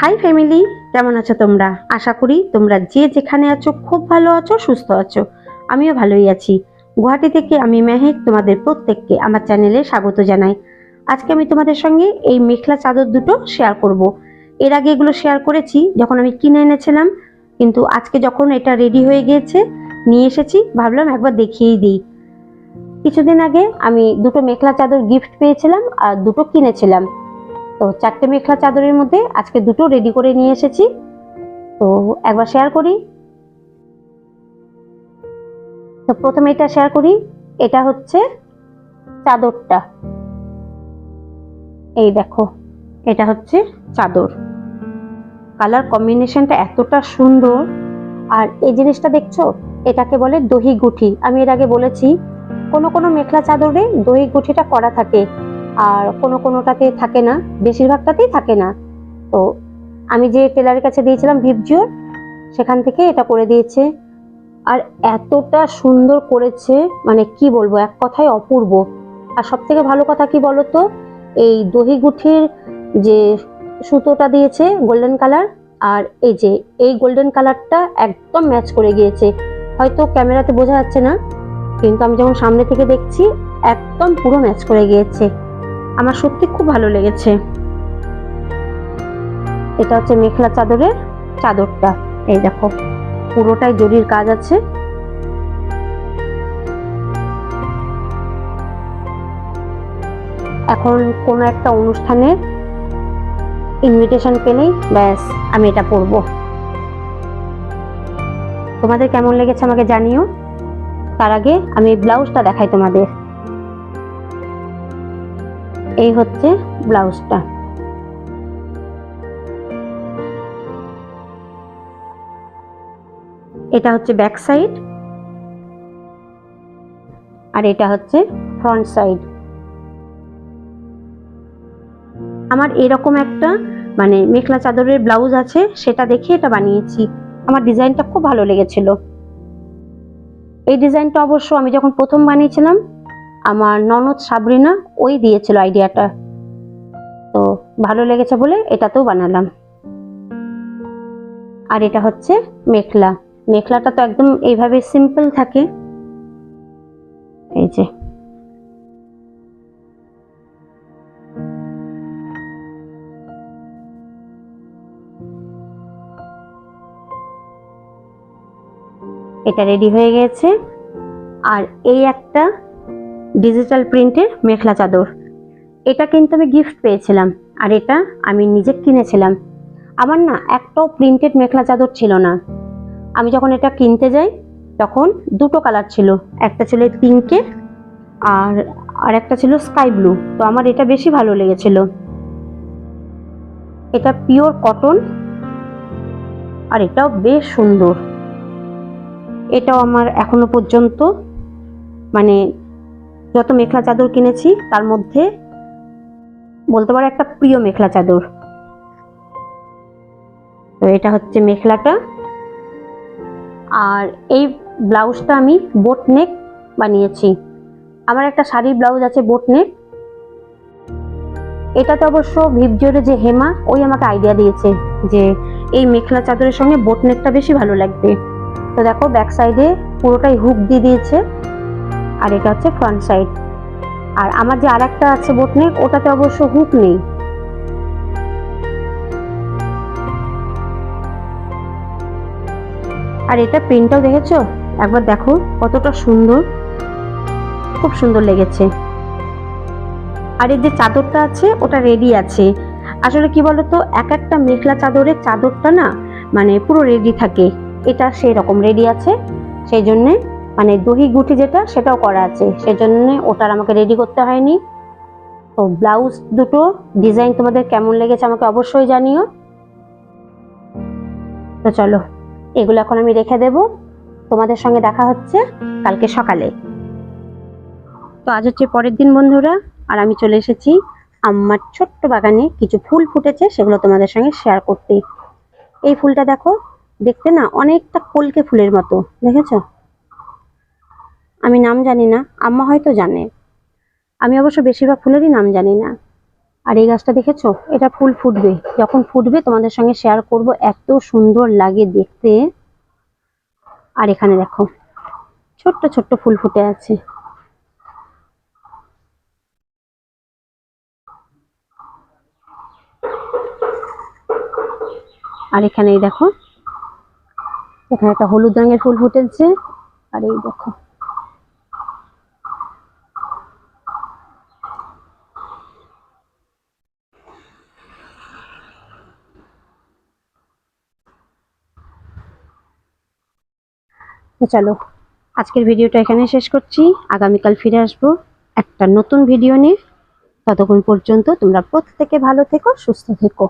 High family কেমন আছো তোমরা? আশা করি তোমরা যে যেখানে আছো, খুব ভালো আছো, সুস্থ আছো। আমিও ভালোই আছি। গুয়াহাটি থেকে আমি মেহেক তোমাদের প্রত্যেককে আমার চ্যানেলে স্বাগত জানাই। আজকে আমি তোমাদের সঙ্গে এই মেখলা চাদর দুটো শেয়ার করব। এর আগে এগুলো শেয়ার করেছি, যখন আমি কিনে এনেছিলাম, কিন্তু আজকে যখন এটা রেডি হয়ে গিয়েছে, নিয়ে এসেছি, ভাবলাম একবার দেখিয়েই দিই। কিছুদিন আগে আমি দুটো মেখলা চাদর গিফট পেয়েছিলাম আর দুটো কিনেছিলাম। তো চারটে মেখলা চাদরের মধ্যে আজকে দুটো রেডি করে নিয়ে এসেছি। তো একবার শেয়ার করি। তো প্রথমে এটা শেয়ার করি। এটা হচ্ছে চাদরটা। এই দেখো, এটা হচ্ছে চাদর। কালার কম্বিনেশনটা এতটা সুন্দর। আর এই জিনিসটা দেখছ, এটাকে বলে দহি গুঠি। আমি এর আগে বলেছি, কোনো কোনো মেখলা চাদরে দহি গুঠিটা করা থাকে। আর কোনো কোনোটাতে থাকে না, বেশিরভাগটাতেই থাকে না। তো আমি যে টেলারের কাছে দিয়েছিলাম ভিপজিওর সেখান থেকে এটা করে দিয়েছে। আর এতটা সুন্দর করেছে মানে কি বলব, এক কথায় অপূর্ব। আর সব থেকে ভালো কথা কি বলতো, এই দহি গুঠির যে সুতোটা দিয়েছে গোল্ডেন কালার আর এই যে, এই গোল্ডেন কালারটা একদম ম্যাচ করে গিয়েছে। হয়তো ক্যামেরাতে বোঝা যাচ্ছে না, কিন্তু আমি যখন সামনে থেকে দেখছি, একদম পুরো ম্যাচ করে গিয়েছে। আমার সত্যি খুব ভালো লেগেছে। এটা হচ্ছে মেখলা চাদরের চাদরটা। এই দেখো, পুরোটাই জরির কাজ আছে। এখন কোনো একটা অনুষ্ঠানের ইনভিটেশন পেলেই ব্যাস, আমি এটা পরব। তোমাদের কেমন লেগেছে আমাকে জানিও। তার আগে আমি ব্লাউজটা দেখাই তোমাদের। এই হচ্ছে ব্লাউজটা। এটা হচ্ছে ব্যাক সাইড। আর এটা হচ্ছে ফ্রন্ট সাইড। আমার এরকম একটা মানে মেখলা চাদরের ব্লাউজ আছে, সেটা দেখে এটা বানিয়েছি। আমার ডিজাইনটা খুব ভালো লেগেছিল। এই ডিজাইনটা অবশ্য আমি যখন প্রথম বানিয়েছিলাম আমার ননদ সাবরিনা ওই দিয়েছিল আইডিয়াটা। তো ভালো লেগেছে বলে এটাতেও বানালাম। আর এটা হচ্ছে মেখলা। মেখলাটা তো একদম এইভাবে সিম্পল থাকে। এই যে। এটা রেডি হয়ে গেছে। আর এই একটা ডিজিটাল প্রিন্টের মেখলা চাদর। এটা কিন্তু আমি গিফট পেয়েছিলাম, আর এটা আমি নিজে কিনেছিলাম। আমার না একটাও প্রিন্টেড মেখলা চাদর ছিল না। আমি যখন এটা কিনতে যাই, তখন দুটো কালার ছিল, একটা ছিল পিঙ্কের আর আর একটা ছিল স্কাই ব্লু তো আমার এটা বেশি ভালো লেগেছিল। এটা পিওর কটন আর এটাও বেশ সুন্দর। এটাও আমার এখনও পর্যন্ত মানে যত মেখলা চাদর কিনেছি, তার মধ্যে বলতে পারো একটা প্রিয় মেখলা চাদর। তো এটা হচ্ছে মেখলাটা। আর এই ব্লাউজটা আমি বোট নেক বানিয়েছি। আমার একটা শাড়ির ব্লাউজ আছে বোট নেক। এটাতে অবশ্য ভিপজোরে যে হেমা, ওই আমাকে আইডিয়া দিয়েছে যে এই মেখলা চাদরের সঙ্গে বোট নেকটা বেশি ভালো লাগবে। তো দেখো ব্যাক সাইডে পুরোটাই হুক দিয়ে দিয়েছে। আর এটা হচ্ছে ফ্রন্ট সাইড আর আমার যে আর একটা আছে বোট নেক ওটাতে অবশ্য হুক নেই। আর এটা প্রিন্টটাও দেখেছ? একবার দেখো, কতটা সুন্দর। খুব সুন্দর লেগেছে। আর এই যে চাদরটা আছে, ওটা রেডি আছে। আসলে কি বলতো, এক একটা মেখলা চাদরের চাদরটা না মানে পুরো রেডি থাকে। এটা সেই রকম রেডি আছে, সেই জন্যে মানে দহি গুটি যেটা, সেটাও করা আছে। সেই জন্যে ওটার আমাকে রেডি করতে হয়নি। তো ব্লাউজ দুটো ডিজাইন তোমাদের কেমন লেগেছে আমাকে অবশ্যই জানিও। তো চলো, এগুলো এখন আমি রেখে দেব। তোমাদের সঙ্গে দেখা হচ্ছে কালকে সকালে। তো আজ হচ্ছে পরের দিন বন্ধুরা, আর আমি চলে এসেছি আমার ছোট্ট বাগানে। কিছু ফুল ফুটেছে, সেগুলো তোমাদের সঙ্গে শেয়ার করতে। এই ফুলটা দেখো, দেখতে না অনেকটা কলকে ফুলের মতো, দেখেছ? আমি নাম জানি না, আম্মা হয়তো জানে। আমি অবশ্য বেশিরভাগ ফুলেরই নাম জানি না। আর এই গাছটা দেখেছ? এটা ফুল ফুটবে। যখন ফুটবে, তোমাদের সঙ্গে শেয়ার করব, এত সুন্দর লাগে দেখতে। আর এখানে দেখো, ছোট্ট ছোট্ট ফুল ফুটে আছে। আর এখানে দেখো, এখানে একটা হলুদ রঙের ফুল ফুটেছে। আর এই দেখো তো চলো, আজকের ভিডিওটা এখানে শেষ করছি। আগামীকাল ফিরে আসব একটা নতুন ভিডিও নিয়ে। ততক্ষণ পর্যন্ত তোমরা প্রত্যেকে ভালো থেকো, সুস্থ থেকো।